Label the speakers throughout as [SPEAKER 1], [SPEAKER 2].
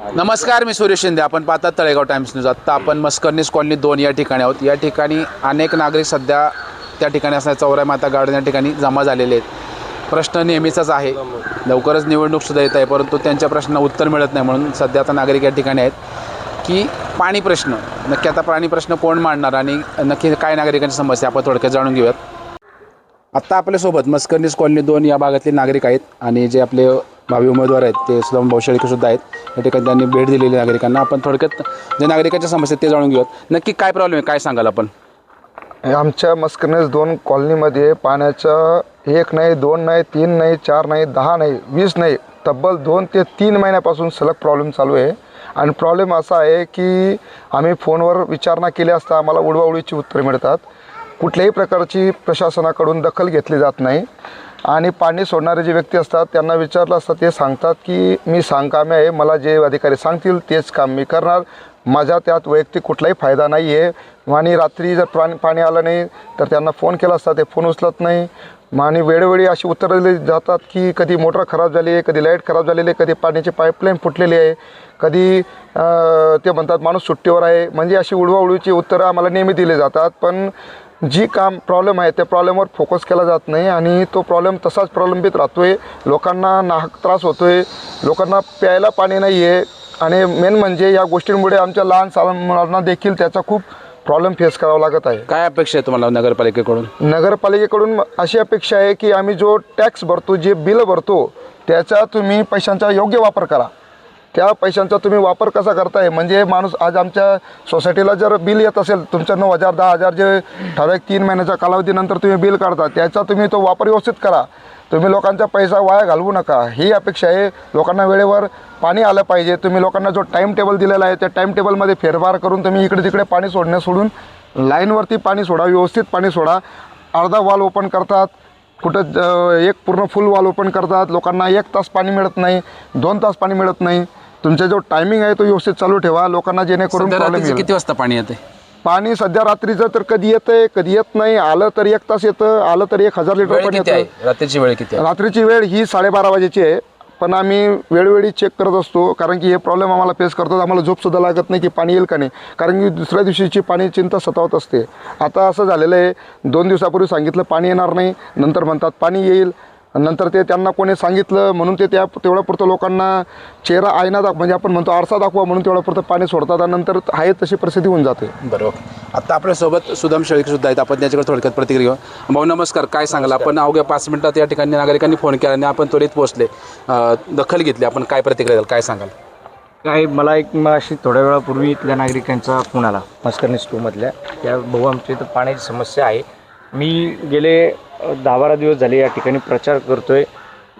[SPEAKER 1] नमस्कार मी सुरेश शिंदे. आपण पाहतात तळेगाव टाइम्स न्यूज. आत्ता आपण मस्करनीस कॉलनी दोन या ठिकाणी आहोत. या ठिकाणी अनेक नागरिक सध्या त्या ठिकाणी असणाऱ्या चौऱ्या माता गार्डन या ठिकाणी जमा झालेले आहेत. प्रश्न नेहमीचाच आहे. लवकरच निवडणूक सुद्धा येत आहे परंतु त्यांच्या प्रश्नांना उत्तर मिळत नाही म्हणून सध्या आता नागरिक या ठिकाणी आहेत की पाणी प्रश्न. नक्की आता पाणी प्रश्न कोण मांडणार आणि नक्की काय नागरिकांची समस्या आपण थोडक्यात जाणून घेऊयात. आत्ता आपल्यासोबत मस्करनीस कॉलनी दोन या भागातले नागरिक आहेत आणि जे आपले भावी उमेदवार आहेत ते सुद्धा भाऊशेळके सुद्धा आहेत. या ठिकाणी त्यांनी भेट दिलेली नागरिकांना. आपण थोडक्यात जे नागरिकांच्या समस्या ते जाणून घेऊयात. नक्की काय प्रॉब्लेम आहे? काय सांगाल आपण?
[SPEAKER 2] आमच्या मस्कनेस दोन कॉलनीमध्ये पाण्याचं एक नाही दोन नाही तीन नाही चार नाही दहा नाही वीस नाही तब्बल दोन ते तीन महिन्यापासून सलग प्रॉब्लेम चालू आहे. आणि प्रॉब्लेम असा आहे की आम्ही फोनवर विचारणा केली असता आम्हाला उडवाउडीची उत्तरे मिळतात. कुठल्याही प्रकारची प्रशासनाकडून दखल घेतली जात नाही. आणि पाणी सोडणारे जे व्यक्ती असतात त्यांना विचारलं असतं ते सांगतात की मी सांगकामे आहे मला जे अधिकारी सांगतील तेच काम मी करणार. माझा त्यात वैयक्तिक कुठलाही फायदा नाही आहे आणि रात्री जर पाणी पाणी आलं नाही तर त्यांना फोन केला असता ते फोन उचलत नाही. आणि वेळोवेळी अशी उत्तरं दिली जातात की कधी मोटर खराब झाली आहे कधी लाइट खराब झालेली आहे कधी पाण्याची पाईपलाईन फुटलेली आहे कधी ते म्हणतात माणूस सुट्टीवर आहे. म्हणजे अशी उडवाउडवीची उत्तरं आम्हाला नेहमी दिली जातात. पण जी काम प्रॉब्लेम आहे त्या प्रॉब्लेमवर फोकस केला जात नाही आणि तो प्रॉब्लेम तसाच प्रलंबित राहतो आहे लोकांना नाहक त्रास होतो आहे लोकांना प्यायला पाणी नाही आहे आणि मेन म्हणजे या गोष्टींमुळे आमच्या लहान सहान मुलांना देखील त्याचा खूप प्रॉब्लेम फेस करावा लागत आहे.
[SPEAKER 1] काय अपेक्षा आहे तुम्हाला नगरपालिकेकडून?
[SPEAKER 2] नगरपालिकेकडून अशी अपेक्षा आहे की आम्ही जो टॅक्स भरतो जे बिल भरतो त्याचा तुम्ही पैशांचा योग्य वापर करा. त्या पैशांचा तुम्ही वापर कसा करताय? म्हणजे माणूस आज आमच्या सोसायटीला जर बिल येत असेल तुमचं नऊ हजार दहा हजार जे ठराविक तीन महिन्याच्या कालावधीनंतर तुम्ही बिल काढता त्याचा तुम्ही तो वापर व्यवस्थित करा. तुम्ही लोकांचा पैसा वाया घालवू नका. ही अपेक्षा आहे. लोकांना वेळेवर पाणी आलं पाहिजे. तुम्ही लोकांना जो टाईम टेबल दिलेला आहे त्या टाईम टेबलमध्ये फेरफार करून तुम्ही इकडे तिकडे पाणी सोडण्या सोडून लाईनवरती पाणी सोडा व्यवस्थित पाणी सोडा. अर्धा वॉल ओपन करतात. कुठं एक पूर्ण फुल वॉल ओपन करतात. लोकांना एक तास पाणी मिळत नाही दोन तास पाणी मिळत नाही. तुमचा जो टायमिंग आहे तो व्यवस्थित चालू ठेवा. लोकांना जेणेकरून
[SPEAKER 1] सध्या
[SPEAKER 2] प्रॉब्लेम
[SPEAKER 1] रात्रीचं
[SPEAKER 2] येईल.
[SPEAKER 1] किती वाजता पाणी येते
[SPEAKER 2] पाणी सध्या रात्रीचं तर कधी येतंय कधी येत नाही. आलं तर एक तास येतं आलं तर एक हजार लिटर
[SPEAKER 1] वेळ
[SPEAKER 2] पण
[SPEAKER 1] किती
[SPEAKER 2] येतं.
[SPEAKER 1] आहे रात्रीची वेळ किती आहे?
[SPEAKER 2] रात्रीची वेळ ही साडेबारा वाजेची आहे. पण आम्ही वेळोवेळी चेक करत असतो कारण की हे प्रॉब्लेम आम्हाला फेस करतात. आम्हाला झोपसुद्धा लागत नाही की पाणी येईल का नाही. कारण की दुसऱ्या दिवशीची पाणी चिंता सतावत असते. आता असं झालेलं आहे दोन दिवसापूर्वी सांगितलं पाणी येणार नाही. नंतर म्हणतात पाणी येईल. नंतर ते त्यांना कोणी सांगितलं म्हणून ते त्या तेवढ्यापुरतं लोकांना चेहरा आयना दाख म्हणजे आपण म्हणतो आरसा दाखवा म्हणून तेवढ्यापुरतं पाणी सोडतात आणि नंतर आहे तशी परिस्थिती होऊन जाते.
[SPEAKER 1] बरोबर. आता आपल्यासोबत सुदाम शेळके सुद्धा आहेत. आपण त्याच्याकडे थोडक्यात प्रतिक्रिया घेऊ. भाऊ नमस्कार. काय सांगाल? आपण अवघ्या पाच मिनिटात या ठिकाणी नागरिकांनी फोन केला आणि आपण त्वरित पोहोचले. दखल घेतली. आपण काय प्रतिक्रिया द्याल? काय सांगाल?
[SPEAKER 3] काय मला एक मग अशी थोड्या वेळापूर्वी इथल्या नागरिकांचा फोन आला. मस्करनेस टूमधल्या त्या भाऊ आमच्या इथं पाण्याची समस्या आहे. मी गेले दहा बारा दिवस झाले या ठिकाणी प्रचार करतोय.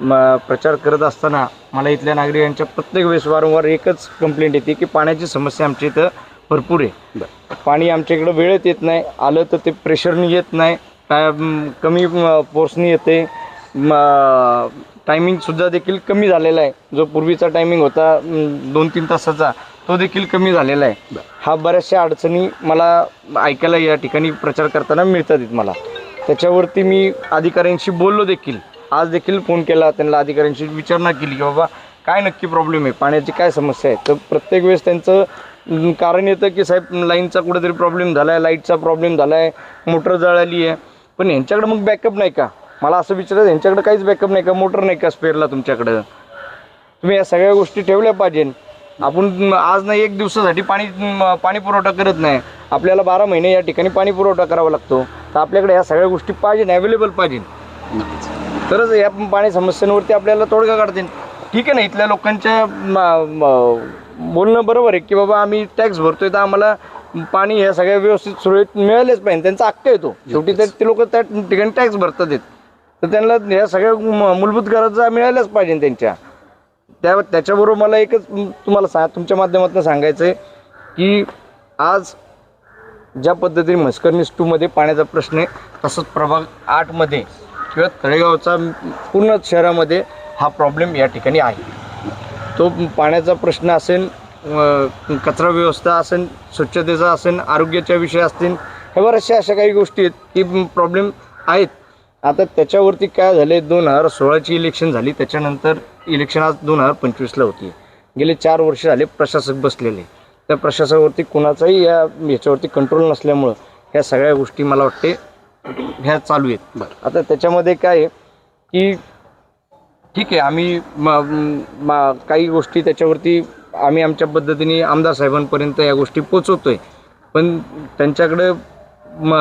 [SPEAKER 3] म प्रचार करत असताना मला इथल्या नागरिकांच्या प्रत्येक वेळेस वारंवार एकच कंप्लेंट येते की पाण्याची समस्या आमच्या इथं भरपूर आहे. पाणी आमच्या इकडं वेळेत येत नाही आलं तर ते प्रेशरनी येत नाही काय म, कमी फोर्सनी येते. टायमिंगसुद्धा देखील कमी झालेला आहे. जो पूर्वीचा टायमिंग होता म, दोन तीन तासाचा तो देखील कमी झालेला आहे. हा बऱ्याचशा अडचणी मला ऐकायला या ठिकाणी प्रचार करताना मिळतात मला. त्याच्यावरती मी अधिकाऱ्यांशी बोललो देखील. आज देखील फोन केला त्यांना अधिकाऱ्यांशी विचारणा केली की बाबा काय नक्की प्रॉब्लेम आहे? पाण्याची काय समस्या आहे? तर प्रत्येक वेळेस त्यांचं कारण येतं की साहेब लाईनचा कुठेतरी प्रॉब्लेम झाला आहे लाईटचा प्रॉब्लेम झाला आहे मोटर जळाली आहे. पण यांच्याकडे मग बॅकअप नाही का? मला असं विचारायचं यांच्याकडे काहीच बॅकअप नाही का? मोटर नाही का स्पेअरला तुमच्याकडं? तुम्ही या सगळ्या गोष्टी ठेवल्या पाहिजे आपण आज नाही एक दिवसासाठी पाणी पाणी पुरवठा करत नाही. आपल्याला बारा महिने या ठिकाणी पाणी पुरवठा करावा लागतो. तर आपल्याकडे ह्या सगळ्या गोष्टी पाहिजे अवेलेबल पाहिजे तरच या पाणी समस्यांवरती आपल्याला तोडगा काढतील ठीक आहे ना इथल्या लोकांच्या बोलणं बरोबर आहे की बाबा आम्ही टॅक्स भरतोय तर आम्हाला पाणी ह्या सगळ्या व्यवस्थित सुरळीत मिळालेच पाहिजे. त्यांचा हक्क येतो शेवटी ते ते लोक त्या ठिकाणी टॅक्स भरतात. तर त्यांना ह्या सगळ्या मूलभूत गरजा मिळाल्याच पाहिजे त्यांच्या. त्या त्याच्याबरोबर मला एकच तुम्हाला सा तुमच्या माध्यमातून सांगायचं आहे की आज ज्या पद्धतीने मस्करनीस टूमध्ये पाण्याचा प्रश्न आहे तसंच प्रभाग आठमध्ये किंवा तळेगावचा पूर्ण शहरामध्ये हा प्रॉब्लेम या ठिकाणी आहे. तो पाण्याचा प्रश्न असेल कचरा व्यवस्था असेल स्वच्छतेचा असेल आरोग्याच्या विषय असतील हे बऱ्याचशा अशा काही गोष्टी आहेत की प्रॉब्लेम आहेत. आता त्याच्यावरती काय झाले दोन हजार सोळाची इलेक्शन झाली त्याच्यानंतर इलेक्शन आज दोन हजार पंचवीसला होती. गेले चार वर्ष झाले प्रशासक बसलेले. त्या प्रशासकावरती कुणाचाही या याच्यावरती कंट्रोल नसल्यामुळं ह्या सगळ्या गोष्टी मला वाटते ह्या चालू आहेत.
[SPEAKER 1] बरं.
[SPEAKER 3] आता त्याच्यामध्ये काय आहे की ठीक आहे आम्ही म- म- काही गोष्टी त्याच्यावरती आम्ही आमच्या पद्धतीने आमदार साहेबांपर्यंत या गोष्टी पोचवतोय. पण त्यांच्याकडे म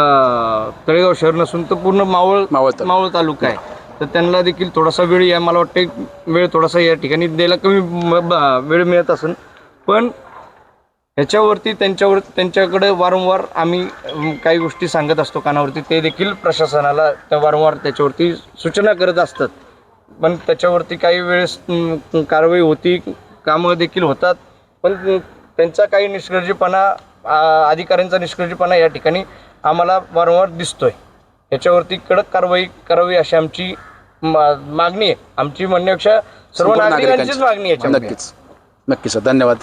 [SPEAKER 3] तळेगाव शहर नसून तर पूर्ण मावळ
[SPEAKER 1] मावळ.
[SPEAKER 3] मावळ तालुका आहे. तर त्यांना देखील थोडासा वेळ या मला वाटते वेळ थोडासा या ठिकाणी द्यायला कमी म- वेळ मिळत असेल. पण ह्याच्यावरती त्यांच्यावर त्यांच्याकडे वारंवार आम्ही काही गोष्टी सांगत असतो कानावरती. ते देखील प्रशासनाला त्या वारंवार त्याच्यावरती सूचना करत असतात. पण त्याच्यावरती काही वेळेस कारवाई होती कामं देखील होतात. पण त्यांचा काही निष्काळजीपणा आ, अधिकाऱ्यांचा निष्काळजीपणा या ठिकाणी आम्हाला वारंवार दिसतोय. याच्यावरती कडक कारवाई करावी अशी आमची मागणी आहे आमची म्हणण्यापेक्षा सर्व नागरिकांचीच
[SPEAKER 1] नागरिकांची.
[SPEAKER 3] मागणी आहे.
[SPEAKER 1] नक्कीच नक्कीच सर धन्यवाद